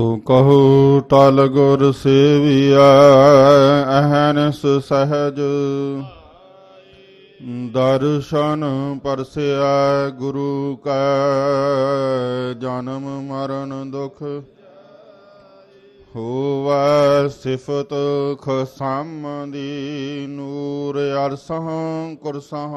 ਸੋ ਕਹੋ ਤਲ ਗੁਰ ਸੇਵੀਐ, ਅਹਨਸ ਸਹਜ। ਦਰਸ਼ਨ ਪਰਸਿਆ ਗੁਰੂ ਕਾ, ਜਨਮ ਮਰਨ ਦੁਖ ਹੋਵੈ, ਸਿਫਤ ਖਸਮ ਦੀ ਨੂਰ ਅਰਸਹ ਕੁਰਸਹ।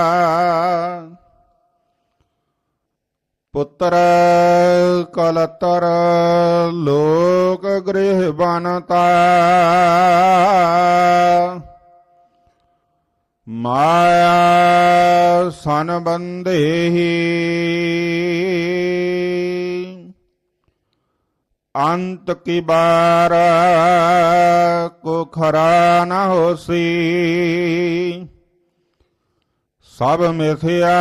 ਪੁੱਤਰ ਕਲਤਰ ਲੋਕ ਗ੍ਰਹਿ ਬਨਤਾ ਮਾਇਆ ਸਨ ਬੰਦੇਹੀ ਅੰਤ ਕੀ ਬਾਰ ਕੋ ਖਰਾ ਨ ਹੋਸੀ ਸਭ ਮਿਥਿਆ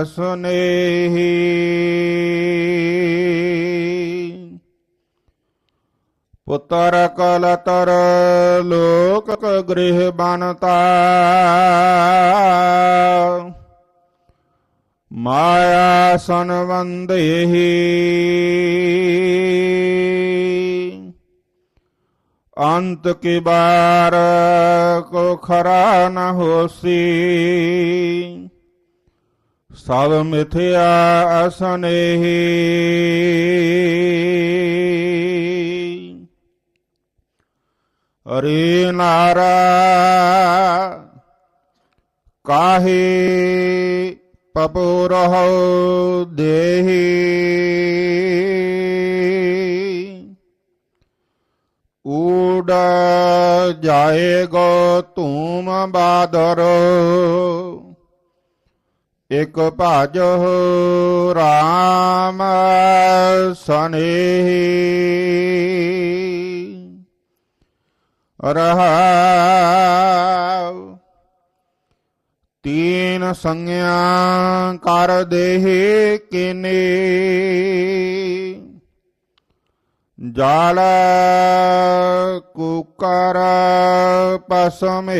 ਅਸਨੇਹੀ। ਪੁੱਤਰ ਕਲਤਰ ਲੋਕ ਗ੍ਰਹਿ ਬਨਤਾ ਮਾਇਆ ਸੰਵੰਦੇਹੀ ਅੰਤ ਕੀ ਬਾਰ ਕੋ ਖਰਾ ਨ ਹੋਸੀ। ਸਭ ਮਿਥਿਆ ਅਸਨੇਹੀ ਅਰੇ ਨਾਰਾ ਕਾਹੇ ਪਪੋ ਰਹੋ ਦੇਹੀ। ਉਡ ਜਾਏਗੋ ਧੂਮ ਬਾਦਰ। ਇਕ ਭਾਜੋ ਰਾਮ ਸਨੇਹੀ ਰਹਾਉ ਤੀਨ ਸੰਗਿਆ ਕਰ ਦੇਹ ਕਿਨੇ ਜਾਲ ਕੁਕਰ ਪਸਮੇ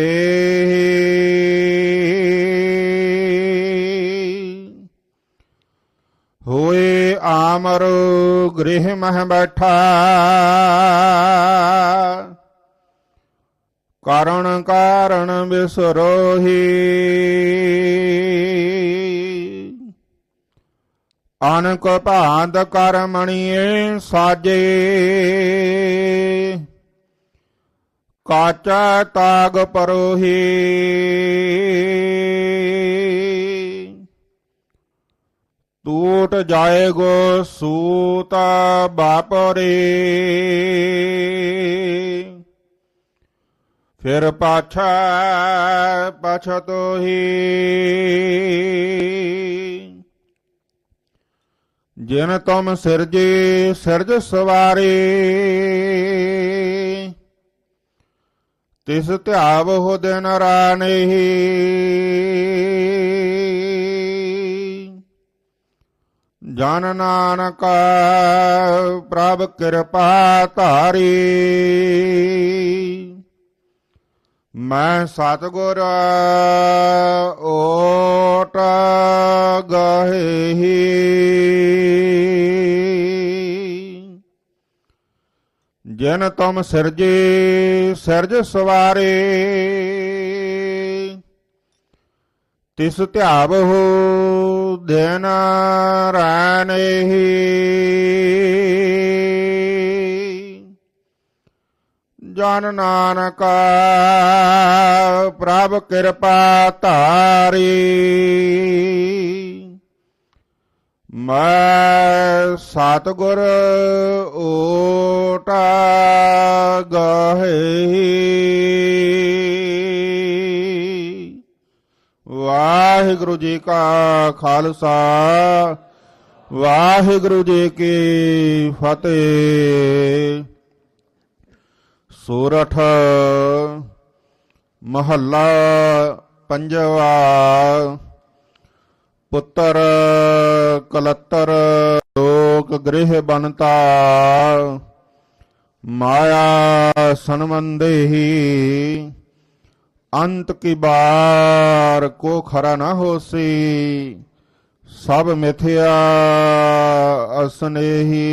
ਆਮਰ ਗ੍ਰਹਿ ਮਹਿ ਬੈਠਾ। ਕਾਰਣ ਕਾਰਣ ਬਿਸਰੋਹੀ ਅਨਕ ਭਾਂਤ ਕਰਮਣੀਏ ਸਾਜੇ। ਕਾਚਾ ਤਾਗ ਪਰੋਹੀ। ਟੂਟ ਜਾਏਗੋ ਸੂਤ ਬਾਪਰੇ। ਫਿਰ ਪਾਛਾ ਪਛਤੋਹੀ ਜਿਨ ਤੁਮ ਸਿਰਜੇ, ਸਿਰਜ ਸਵਾਰੇ। ਤਿਸ ਧਿਆਵ ਹੋ ਦਿਨ ਰਾਨਹੀ। ਜਨ ਨਾਨਕ ਪ੍ਰਭ ਕਿਰਪਾ ਧਾਰੀ। ਮੈਂ ਸਤਗੁਰ ਓਟ ਗਾਹੇ। ਜਿਨ ਤੁਮ ਸਿਰਜੇ, ਸਿਰਜ ਸਵਾਰੇ। ਤਿਸ ਧਿਆਵਹੁ ਦਿਨ ਰਾਨੇਹੀ ਜਨ ਨਾਨਕ ਪ੍ਰਭ ਕਿਰਪਾ ਧਾਰੀ। ਮੈਂ ਸਤਗੁਰ ਓਟ ਗਾਹੇ। ਵਾਹਿਗੁਰੂ ਜੀ ਕਾ ਖਾਲਸਾ, ਵਾਹਿਗੁਰੂ ਜੀ ਕੀ ਫਤਿਹ। ਸੂਰਠ ਮਹੱਲਾ ਪੰਜਵਾ, ਪੁੱਤਰ ਕਲੱਤਰ ਲੋਕ ਗ੍ਰਹਿ ਬਨਤਾ ਮਾਇਆ ਸੰਬੰਧੇਹੀ ਅੰਤ ਕੀ ਬਾਰ ਕੋ ਖਰਾ ਨਾ ਹੋਸੀ ਸਭ ਮਿਥਿਆ ਅਸਨੇਹੀ।